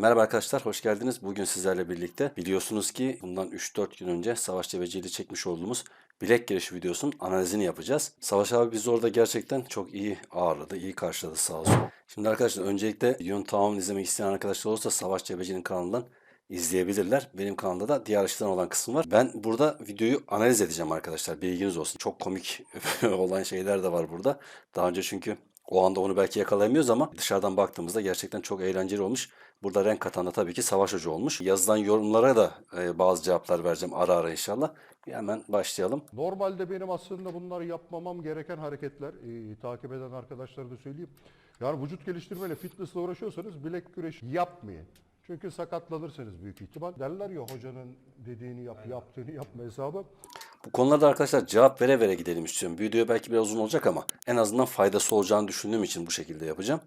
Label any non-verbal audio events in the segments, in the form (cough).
Merhaba arkadaşlar, hoş geldiniz. Bugün sizlerle birlikte biliyorsunuz ki bundan 3-4 gün önce Savaş Cebeci ile çekmiş olduğumuz bilek girişi videosunun analizini yapacağız. Savaş abi bizi orada gerçekten çok iyi ağırladı, iyi karşıladı sağ olsun. Şimdi arkadaşlar öncelikle videonun tamamını izlemek isteyen arkadaşlar olursa Savaş Cebeci'nin kanalından izleyebilirler. Benim kanalda da diğer açıdan olan kısım var. Ben burada videoyu analiz edeceğim arkadaşlar. Bilginiz olsun. Çok komik (laughs) olan şeyler de var burada. Daha önce çünkü o anda onu belki yakalayamıyoruz ama dışarıdan baktığımızda gerçekten çok eğlenceli olmuş. Burada renk katan da tabii ki Savaş Hoca olmuş. Yazılan yorumlara da e, bazı cevaplar vereceğim ara ara inşallah. Hemen başlayalım. Normalde benim aslında bunları yapmamam gereken hareketler. Ee, takip eden arkadaşlara da söyleyeyim. Yani vücut geliştirmeyle, fitnessle uğraşıyorsanız bilek güreşi yapmayın. Çünkü sakatlanırsınız büyük ihtimal. Derler ya hocanın dediğini yap, yaptığını yapma hesabı. Bu konularda arkadaşlar cevap vere vere gidelim istiyorum. Video belki biraz uzun olacak ama en azından faydası olacağını düşündüğüm için bu şekilde yapacağım.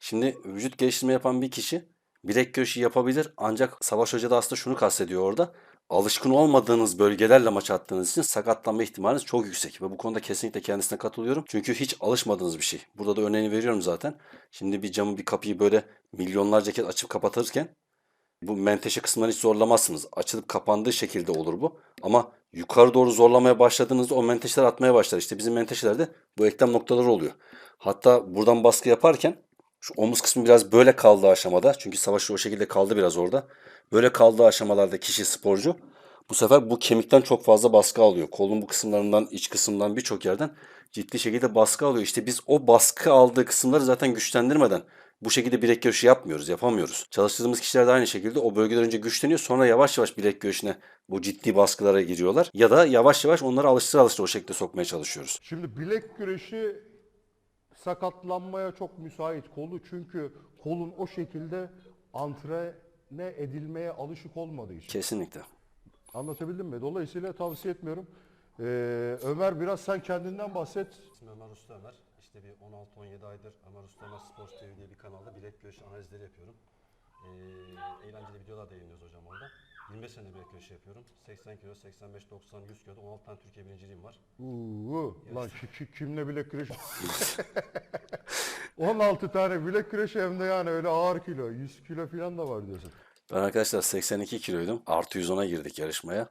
Şimdi vücut geliştirme yapan bir kişi bilek güreşi yapabilir ancak Savaş Hoca da aslında şunu kastediyor orada. Alışkın olmadığınız bölgelerle maç attığınız için sakatlanma ihtimaliniz çok yüksek ve bu konuda kesinlikle kendisine katılıyorum. Çünkü hiç alışmadığınız bir şey. Burada da örneğini veriyorum zaten. Şimdi bir camı bir kapıyı böyle milyonlarca kez açıp kapatırken bu menteşe kısımlarını hiç zorlamazsınız. Açılıp kapandığı şekilde olur bu. Ama yukarı doğru zorlamaya başladığınızda o menteşeler atmaya başlar. İşte bizim menteşelerde bu eklem noktaları oluyor. Hatta buradan baskı yaparken şu omuz kısmı biraz böyle kaldığı aşamada. Çünkü savaş o şekilde kaldı biraz orada. Böyle kaldığı aşamalarda kişi sporcu bu sefer bu kemikten çok fazla baskı alıyor. Kolun bu kısımlarından, iç kısımdan birçok yerden ciddi şekilde baskı alıyor. İşte biz o baskı aldığı kısımları zaten güçlendirmeden bu şekilde bilek güreşi yapmıyoruz, yapamıyoruz. Çalıştırdığımız kişiler de aynı şekilde o bölgeler önce güçleniyor sonra yavaş yavaş bilek güreşine bu ciddi baskılara giriyorlar. Ya da yavaş yavaş onları alıştıra alıştıra o şekilde sokmaya çalışıyoruz. Şimdi bilek güreşi sakatlanmaya çok müsait kolu çünkü kolun o şekilde antrene edilmeye alışık olmadığı için. Kesinlikle. Anlatabildim mi? Dolayısıyla tavsiye etmiyorum. Ee, Ömer biraz sen kendinden bahset. İsmim Ömer Usta Ömer. İşte bir 16-17 aydır Ömer Usta Ömer Sports TV diye bir kanalda bilek güreşi analizleri yapıyorum. Ee, eğlenceli videolar da yayınlıyoruz hocam orada. 25 senedir bilek güreşi yapıyorum. 80 kilo, 85, 90, 100 kiloda 16 tane Türkiye birinciliğim var. Uuu, lan ki, ki- kimle bilek güreşi? 16 (laughs) tane bilek güreşi hem de yani öyle ağır kilo, 100 kilo falan da var diyorsun. Ben arkadaşlar 82 kiloydum. Artı 110'a girdik yarışmaya.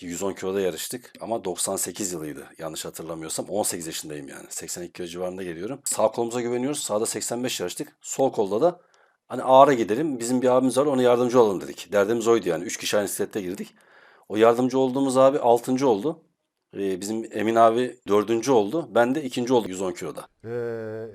110 kiloda yarıştık ama 98 yılıydı yanlış hatırlamıyorsam. 18 yaşındayım yani. 82 kilo civarında geliyorum. Sağ kolumuza güveniyoruz. Sağda 85 yarıştık. Sol kolda da hani ağıra gidelim. Bizim bir abimiz var ona yardımcı olalım dedik. Derdimiz oydu yani. 3 kişi aynı sette girdik. O yardımcı olduğumuz abi 6. oldu. Ee, bizim Emin abi 4. oldu. Ben de 2. oldum 110 kiloda. Ee,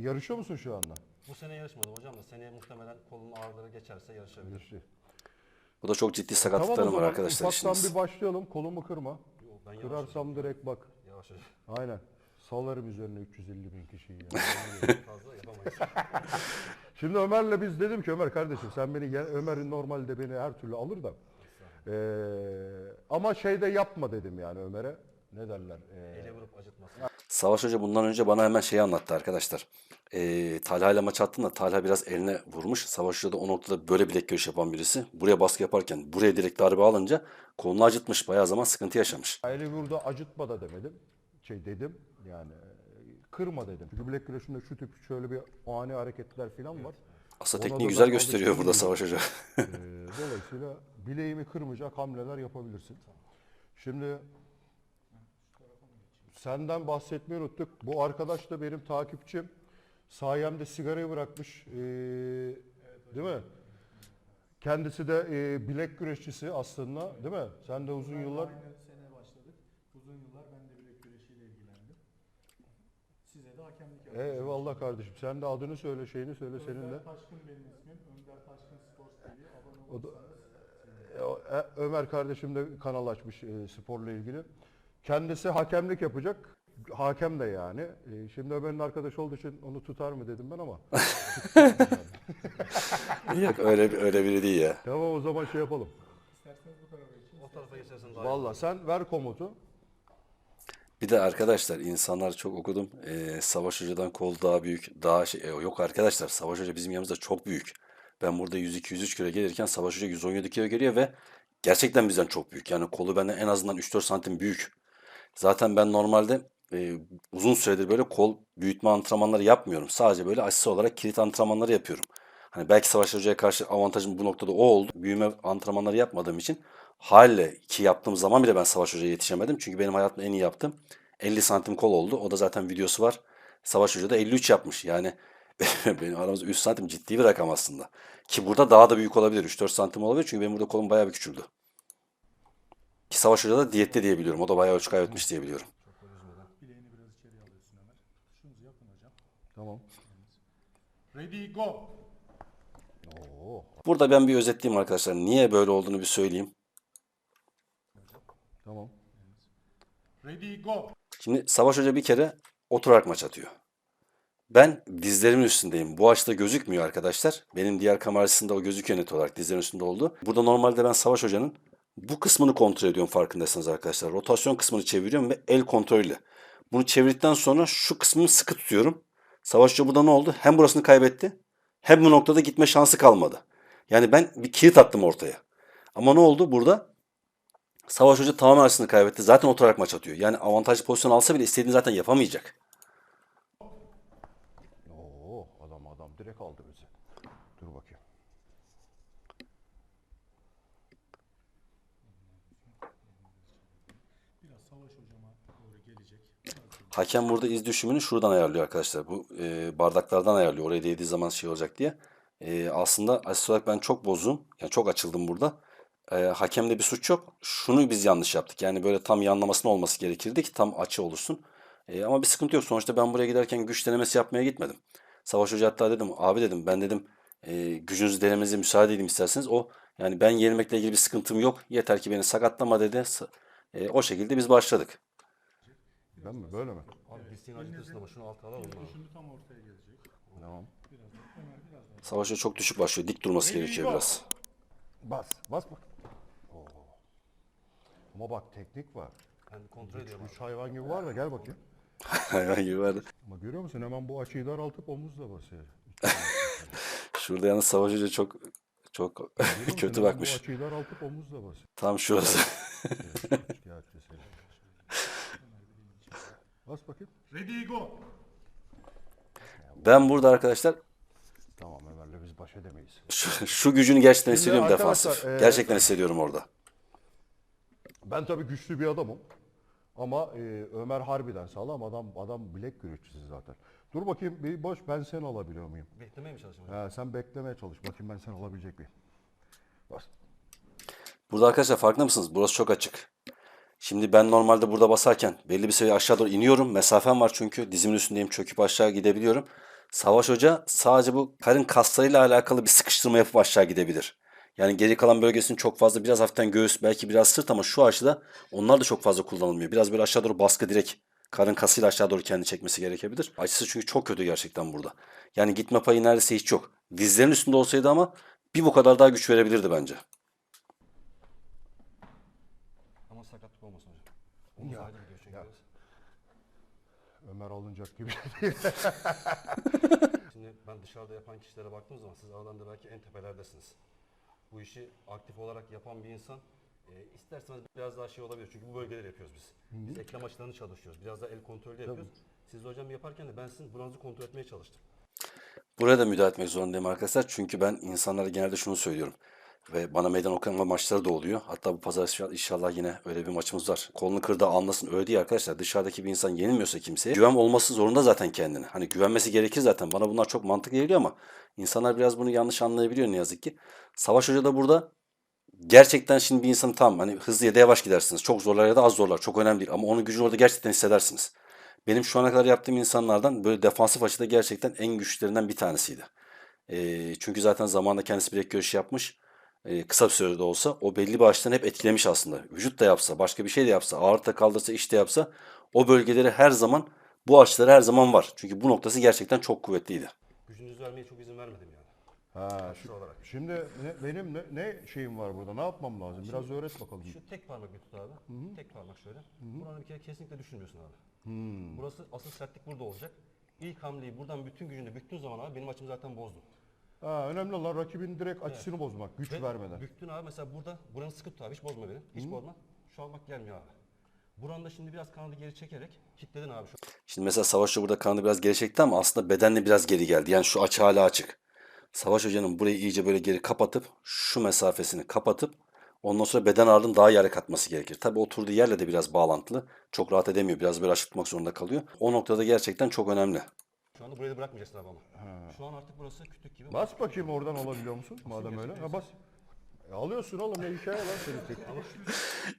yarışıyor musun şu anda? Bu sene yarışmadım hocam da seneye muhtemelen kolumun ağrıları geçerse yarışabilirim. Yarışıyor. Bu da çok ciddi Tamam sakatlıklarım var zaman arkadaşlar ufaktan işiniz. bir başlayalım. Kolumu kırma. Yok, ben yavaş Kırarsam direkt bak. Yavaş yavaş. Aynen. Salarım üzerine 350 bin kişiyi. yani. (laughs) Fazla yapamayız. (laughs) Şimdi Ömer'le biz dedim ki Ömer kardeşim sen beni gel- Ömer normalde beni her türlü alır da. Ee, ama şeyde yapma dedim yani Ömer'e. Ne derler? Ee, Ele vurup acıtmasın. Savaş Hoca bundan önce bana hemen şeyi anlattı arkadaşlar. Ee, Talha ile maç attığında Talha biraz eline vurmuş. Savaş Hoca da o noktada böyle bilek görüş yapan birisi. Buraya baskı yaparken buraya direkt darbe alınca kolunu acıtmış. Bayağı zaman sıkıntı yaşamış. eli burada acıtma da demedim. Şey dedim yani e, kırma dedim. Çünkü bilek güreşinde şu tip şöyle bir ani hareketler falan var. Aslında Ona tekniği güzel gösteriyor burada. Savaş Hoca. Ee, dolayısıyla bileğimi kırmayacak hamleler yapabilirsin. Şimdi senden bahsetmeyi unuttuk. Bu arkadaş da benim takipçim. Sayemde sigarayı bırakmış. Ee, değil mi? Kendisi de e, bilek güreşçisi aslında değil mi? Sen de uzun yıllar Aynı sene başladık. Uzun yıllar ben de bilek güreşiyle ilgilendim. Size de hakemlik E, yaptım. eyvallah kardeşim. Sen de adını söyle, şeyini söyle senin de. Önder Taşkın benim ismim. Önder Taşkın Sports TV. Abone O da- olursanız E, o- e, Ömer kardeşim de kanal açmış e, sporla ilgili. Kendisi hakemlik yapacak. Hakem de yani. E, şimdi Ömer'in arkadaş olduğu için onu tutar mı dedim ben ama. (laughs) Yok öyle öyle biri değil ya. tamam o zaman şey yapalım. isterseniz bu tarafa geçin. O tarafa geçersen daha iyi. Valla sen ver komutu. Bir de arkadaşlar insanlar çok okudum. Ee, Savaş Hoca'dan kol daha büyük. Daha şey, e, yok arkadaşlar Savaş Hoca bizim yanımızda çok büyük. Ben burada 102-103 kilo gelirken Savaş Hoca 117 kilo geliyor ve gerçekten bizden çok büyük. Yani kolu benden en azından 3-4 santim büyük. Zaten ben normalde e, uzun süredir böyle kol büyütme antrenmanları yapmıyorum. Sadece böyle asist olarak kilit antrenmanları yapıyorum. Hani belki Savaş Hoca'ya karşı avantajım bu noktada o oldu. Büyüme antrenmanları yapmadığım için haliyle ki yaptığım zaman bile ben Savaş Hoca'ya yetişemedim. Çünkü benim hayatımda en iyi yaptığım 50 santim kol oldu. O da zaten videosu var. Savaş Hoca da 53 yapmış. Yani (laughs) benim aramızda 3 santim ciddi bir rakam aslında. Ki burada daha da büyük olabilir. 3-4 santim olabilir. Çünkü benim burada kolum bayağı bir küçüldü. Ki Savaş Hoca da diyette diye biliyorum. O da bayağı ölçü kaybetmiş diye biliyorum. Çok da üzmeden. Bileğini biraz içeriye alıyorsun Ömer. Şunuzu yapın hocam. Tamam. Ready go. Oo, Burada ben bir özetleyeyim arkadaşlar. Niye böyle olduğunu bir söyleyeyim. tamam. Ready go. Şimdi Savaş Hoca bir kere oturarak maç atıyor. Ben dizlerimin üstündeyim. Bu açıda gözükmüyor arkadaşlar. Benim diğer kamera açısında o gözüküyor net olarak dizlerimin üstünde oldu. Burada normalde ben Savaş Hoca'nın bu kısmını kontrol ediyorum farkındaysanız arkadaşlar. Rotasyon kısmını çeviriyorum ve el kontrolüyle. Bunu çevirdikten sonra şu kısmını sıkı tutuyorum. Savaş Hoca burada ne oldu? Hem burasını kaybetti hem bu noktada gitme şansı kalmadı. Yani ben bir kilit attım ortaya. Ama ne oldu? Burada Savaş Hoca tamamen açısını kaybetti. Zaten oturarak maç atıyor. Yani avantajlı pozisyon alsa bile istediğini zaten yapamayacak. Oo, adam adam direkt aldı bizi. Dur bakayım. Biraz savaş hocama doğru gelecek. Biraz gelecek. Hakem burada iz düşümünü şuradan ayarlıyor arkadaşlar. Bu e, bardaklardan ayarlıyor. Oraya değdiği zaman şey olacak diye. E, aslında asıl olarak ben çok bozum. Yani çok açıldım burada. E, hakemde bir suç yok. Şunu biz yanlış yaptık. Yani böyle tam yanlamasının olması gerekirdi ki tam açı olursun. E, ama bir sıkıntı yok. Sonuçta ben buraya giderken güç denemesi yapmaya gitmedim. Savaş Hoca hatta dedim abi dedim ben dedim e, gücünüzü denemenize müsaade edeyim isterseniz. O yani ben yenilmekle ilgili bir sıkıntım yok. Yeter ki beni sakatlama dedi. E, o şekilde biz başladık. Ben mi? Böyle mi? Abi disteğini acıtırsın ama şunu alta alalım mı? Şimdi tam ortaya gelecek. Tamam. Biraz da Ömer biraz daha. Savaşa çok düşük başlıyor. Dik durması gerekiyor biraz. Bas. Bas bak. Oo. Ama bak teknik var. Ben kontrol ediyorum. Üç hayvan gibi var da gel bakayım. (laughs) Hayvan gibi verdi. Ama görüyor musun hemen bu açıyı daraltıp omuzla basıyor. (laughs) Şurada yalnız Savaş Hoca çok çok Görüyor musun? (laughs) kötü Hemen bakmış. Bu açıyı daraltıp omuzla basıyor. Tam şurası. Seni. Bas bakayım. Ready go. Ben burada arkadaşlar Tamam Ömer'le biz baş edemeyiz. şu, şu gücünü gerçekten Şimdi hissediyorum arkadaşlar, defansif. e, Gerçekten hissediyorum orada. Ben tabii güçlü bir adamım. Ama e, Ömer harbiden sağlam adam adam bilek güreşçisi zaten. Dur bakayım bir boş ben seni alabiliyor muyum? Beklemeye mi hocam? Ha, sen beklemeye çalış. Bakayım ben seni alabilecek miyim? Bas. Burada arkadaşlar farkında mısınız? Burası çok açık. Şimdi ben normalde burada basarken belli bir seviye aşağı doğru iniyorum. Mesafem var çünkü dizimin üstündeyim. Çöküp aşağı gidebiliyorum. Savaş Hoca sadece bu karın kaslarıyla alakalı bir sıkıştırma yapıp aşağı gidebilir. Yani geri kalan bölgesinin çok fazla biraz hafiften göğüs belki biraz sırt ama şu açıda onlar da çok fazla kullanılmıyor. Biraz böyle aşağı doğru baskı direkt karın kasıyla aşağı doğru kendi çekmesi gerekebilir. Açısı çünkü çok kötü gerçekten burada. Yani gitme payı neredeyse hiç yok. Dizlerin üstünde olsaydı ama bir bu kadar daha güç verebilirdi bence. Ama sakatlık olmasın hocam. Ayrı gidiyor çünkü ya. biraz. Ömer alınacak gibi. (laughs) Şimdi ben dışarıda yapan kişilere baktığım zaman siz aralarında belki en tepelerdesiniz. Bu işi aktif olarak yapan bir insan e, isterseniz biraz daha şey olabilir. Çünkü bu bölgeleri yapıyoruz biz. Biz eklem açılarını çalışıyoruz. Biraz daha el kontrolü yapıyoruz. Siz de hocam yaparken de ben sizin buranızı kontrol etmeye çalıştım. Buraya da müdahale etmek zorundayım arkadaşlar. Çünkü ben insanlara genelde şunu söylüyorum. Ve bana meydan okuma maçları da oluyor. Hatta bu pazar inşallah- yine öyle bir maçımız var. Kolunu kırdı anlasın öyle değil arkadaşlar. Dışarıdaki bir insan yenilmiyorsa kimseye güven olması zorunda zaten kendine. Hani güvenmesi gerekir zaten. Bana bunlar çok mantıklı geliyor ama insanlar biraz bunu yanlış anlayabiliyor ne yazık ki. Savaş Hoca da burada gerçekten şimdi bir insanı tam hani hızlı ya da yavaş gidersiniz. Çok zorlar ya da az zorlar. Çok önemli değil. Ama onun gücünü orada gerçekten hissedersiniz. Benim şu ana kadar yaptığım insanlardan böyle defansif açıda gerçekten en güçlülerinden bir tanesiydi. Ee, çünkü zaten zamanında kendisi bilek görüşü yapmış. Ee, kısa bir sürede olsa o belli bir açıdan hep etkilemiş aslında. Vücut da yapsa, başka bir şey de yapsa, ağırlık da kaldırsa, iş de yapsa o bölgeleri her zaman, bu açıları her zaman var. Çünkü bu noktası gerçekten çok kuvvetliydi. Gücünüzü vermeye çok izin vermedim yani. Ha, Şu olarak. şimdi ne, benim ne, ne şeyim var burada? Ne yapmam lazım? Biraz öğret bakalım. Şu tek parmak bir tut abi. Tek parmak şöyle. Buranı bir kere kesinlikle düşünmüyorsun abi. Burası asıl sertlik burada olacak. İlk hamleyi buradan bütün gücünü büktüğün zaman abi benim açımı zaten bozdun. Ha, önemli olan rakibin direkt açısını bozmak, güç Ve vermeden. Büktün abi mesela burada buranı sıkı tut abi hiç bozma beni. Hiç bozma. Şu an bak gelmiyor abi. Buranda şimdi biraz kanadı geri çekerek kilitledin abi şu. Şimdi mesela Savaşçı burada kanadı biraz geri çekti ama aslında bedenle biraz geri geldi. Yani şu açı hala açık. Savaş Hoca'nın burayı iyice böyle geri kapatıp şu mesafesini kapatıp ondan sonra beden ağırlığını daha yere katması gerekir. Tabii oturduğu yerle de biraz bağlantılı. Çok rahat edemiyor. Biraz böyle açık tutmak zorunda kalıyor. O noktada gerçekten çok önemli. Şu anda burayı da bırakmayacaksın abi ama. Şu an artık burası kütük gibi. Bas bakayım oradan alabiliyor musun? Madem öyle. Ha bas. E, alıyorsun oğlum ne hikaye lan senin tekniğin.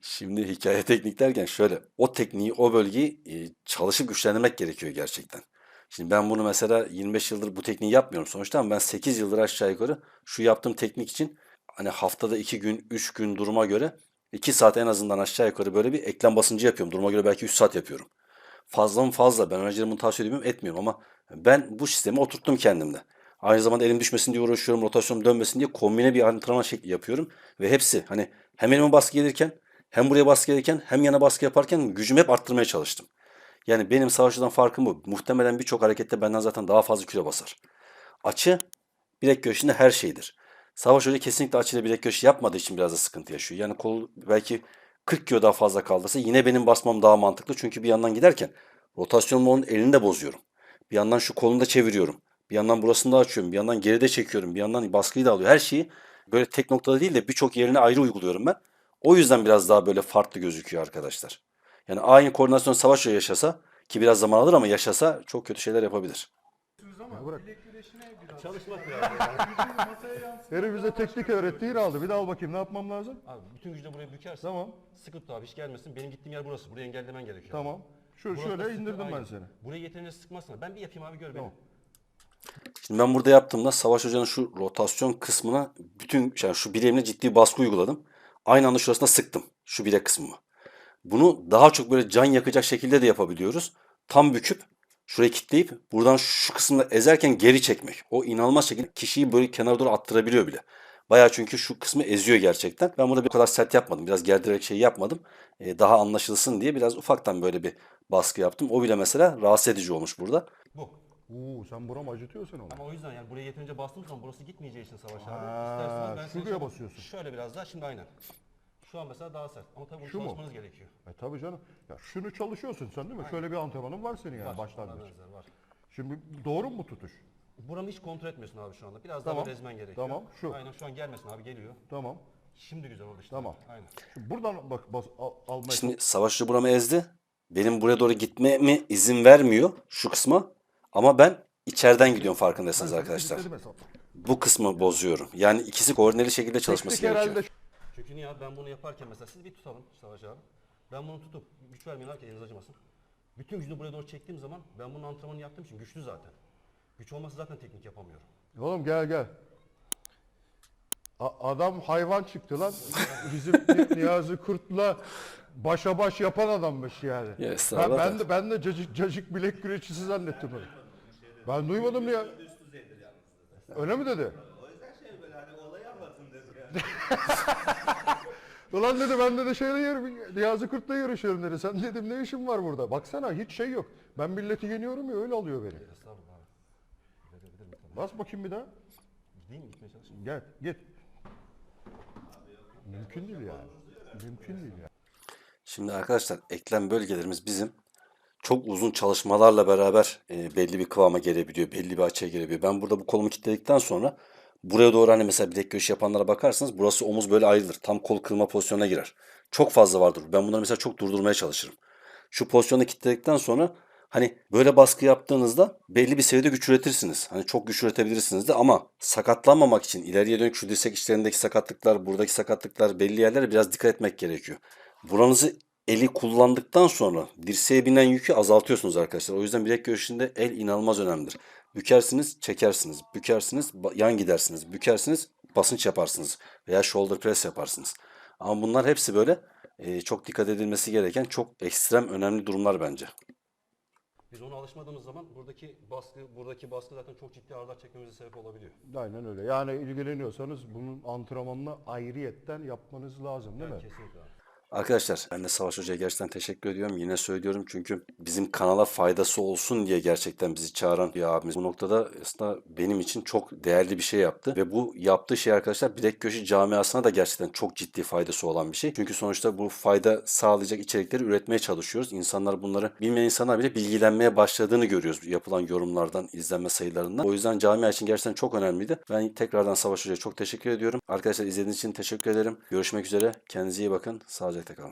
Şimdi hikaye teknik derken şöyle o tekniği o bölgeyi e, çalışıp güçlendirmek gerekiyor gerçekten. Şimdi ben bunu mesela 25 yıldır bu tekniği yapmıyorum sonuçta ama ben 8 yıldır aşağı yukarı şu yaptığım teknik için hani haftada 2 gün 3 gün duruma göre 2 saat en azından aşağı yukarı böyle bir eklem basıncı yapıyorum. Duruma göre belki 3 saat yapıyorum. Fazla mı fazla ben öğrencilerim bunu tavsiye ediyorum etmiyorum ama ben bu sistemi oturttum kendimde. Aynı zamanda elim düşmesin diye uğraşıyorum, rotasyonum dönmesin diye kombine bir antrenman şekli yapıyorum. Ve hepsi hani hem elime baskı gelirken hem buraya baskı gelirken hem yana baskı yaparken gücümü hep arttırmaya çalıştım. Yani benim savaşçıdan farkım bu. Muhtemelen birçok harekette benden zaten daha fazla kilo basar. Açı bilek göğsünde her şeydir. Savaş Hoca kesinlikle açıyla bilek göğsü yapmadığı için biraz da sıkıntı yaşıyor. Yani kol belki 40 kilo daha fazla kaldırsa yine benim basmam daha mantıklı. Çünkü bir yandan giderken rotasyonumu onun elini de bozuyorum. Bir yandan şu kolunu da çeviriyorum. Bir yandan burasını da açıyorum. Bir yandan geride çekiyorum. Bir yandan baskıyı da alıyor. Her şeyi böyle tek noktada değil de birçok yerine ayrı uyguluyorum ben. O yüzden biraz daha böyle farklı gözüküyor arkadaşlar. Yani aynı koordinasyon savaş Hoca yaşasa ki biraz zaman alır ama yaşasa çok kötü şeyler yapabilir. ama bırak. Çalışmak lazım. Herif bize teknik öğretti yine aldı. Bir daha al bakayım ne yapmam lazım? Abi bütün gücünü buraya bükersen Tamam. sıkı tut abi hiç gelmesin. Benim gittiğim yer burası. Burayı engellemen gerekiyor. Tamam. Şöyle sıkı, indirdim ben aynen. seni. Burayı yeterince sıkmazsana. Ben bir yapayım abi gör Tamam. beni. Şimdi ben burada yaptığımda Savaş Hoca'nın şu rotasyon kısmına bütün yani şu bileğimle ciddi baskı uyguladım. Aynı anda şurasına sıktım şu bilek kısmımı. Bunu daha çok böyle can yakacak şekilde de yapabiliyoruz. Tam büküp şurayı kilitleyip buradan şu kısmını ezerken geri çekmek. O inanılmaz şekilde kişiyi böyle kenara doğru attırabiliyor bile. Bayağı çünkü şu kısmı eziyor gerçekten. Ben burada bir kadar sert yapmadım. Biraz gerdirerek şey yapmadım. Ee, daha anlaşılsın diye biraz ufaktan böyle bir baskı yaptım. O bile mesela rahatsız edici olmuş burada. Bu. Oo sen buram acıtıyorsun onu. Ama o yüzden yani buraya yeterince bastığım zaman burası gitmeyeceği için savaş abi. Ha, İsterseniz ben şuraya şöyle- basıyorsun. Şöyle biraz daha şimdi aynen. Şu an mesela daha sert. Ama tabii bunu Şu mu? çalışmanız gerekiyor. E tabii canım. Ya şunu çalışıyorsun sen değil mi? Şöyle bir antrenmanın var senin yani Var, başlangıç. benzer var. Şimdi doğru mu bu tutuş? Buranı hiç kontrol etmiyorsun abi şu anda. Biraz Tamam. daha böyle ezmen gerekiyor. Tamam, şu. Aynen şu an gelmesin abi geliyor. Tamam. Şimdi güzel oldu işte. Tamam. Aynen. Şimdi buradan bak bas, al, almaya Şimdi savaşçı buramı ezdi. Benim buraya doğru gitmeme izin vermiyor şu kısma. Ama ben içeriden gidiyorum farkındaysanız arkadaşlar. Bu kısmı bozuyorum. Yani ikisi koordineli şekilde çalışması Teknik gerekiyor. herhalde Çünkü niye abi ben bunu yaparken mesela siz bir tutalım Savaş abi. Ben bunu tutup güç vermeyin abi ki eliniz acımasın. Bütün gücünü buraya doğru çektiğim zaman ben bunun antrenmanını yaptığım için güçlü zaten. Güç olmasa zaten teknik yapamıyorum. Oğlum gel gel. A- adam hayvan çıktı lan. (laughs) Bizim Ni- Niyazi Kurt'la başa baş yapan adammış yani. Ya ben, ben de ben de cacık, cacık bilek güreşçisi zannettim onu. Ben duymadım ya. Öyle mi dedi? Ulan dedi ben de şeyle yerim, Niyazi Kurt'la yarışıyorum dedi. Sen dedim ne işin var burada? Baksana hiç şey yok. Ben milleti yeniyorum ya öyle alıyor beni. Bas bakayım bir daha. Gideyim? Gitmeye çalışayım. Gel git. Mümkün değil yani. Mümkün değil yani. Şimdi arkadaşlar eklem bölgelerimiz bizim çok uzun çalışmalarla beraber e, belli bir kıvama gelebiliyor. Belli bir açıya gelebiliyor. Ben burada bu kolumu kilitledikten sonra buraya doğru hani mesela bilek göğüs yapanlara bakarsanız burası omuz böyle ayrılır. Tam kol kırma pozisyonuna girer. Çok fazla vardır. Ben bunları mesela çok durdurmaya çalışırım. Şu pozisyonu kilitledikten sonra hani böyle baskı yaptığınızda belli bir seviyede güç üretirsiniz. Hani çok güç üretebilirsiniz de ama sakatlanmamak için ileriye dönük şu dirsek içlerindeki sakatlıklar, buradaki sakatlıklar belli yerlere biraz dikkat etmek gerekiyor. Buranızı eli kullandıktan sonra dirseğe binen yükü azaltıyorsunuz arkadaşlar. O yüzden bilek göğsünde el inanılmaz önemlidir. Bükersiniz, çekersiniz. Bükersiniz, yan gidersiniz. Bükersiniz, basınç yaparsınız. Veya shoulder press yaparsınız. Ama bunlar hepsi böyle e, çok dikkat edilmesi gereken çok ekstrem önemli durumlar bence. Biz ona alışmadığımız zaman buradaki baskı, buradaki baskı zaten çok ciddi ağırlık çekmemize sebep olabiliyor. Aynen öyle. Yani ilgileniyorsanız bunun antrenmanını ayrıyetten yapmanız lazım değil mi? Kesinlikle. Arkadaşlar ben de Savaş Hoca'ya gerçekten teşekkür ediyorum. Yine söylüyorum çünkü bizim kanala faydası olsun diye gerçekten bizi çağıran bir abimiz. Bu noktada aslında benim için çok değerli bir şey yaptı. Ve bu yaptığı şey arkadaşlar Bilek Köşü camiasına da gerçekten çok ciddi faydası olan bir şey. Çünkü sonuçta bu fayda sağlayacak içerikleri üretmeye çalışıyoruz. İnsanlar bunları bilmeyen insanlar bile bilgilenmeye başladığını görüyoruz yapılan yorumlardan, izlenme sayılarından. O yüzden camia için gerçekten çok önemliydi. Ben tekrardan Savaş Hoca'ya çok teşekkür ediyorum. Arkadaşlar izlediğiniz için teşekkür ederim. Görüşmek üzere. Kendinize iyi bakın. Sağlıcakla political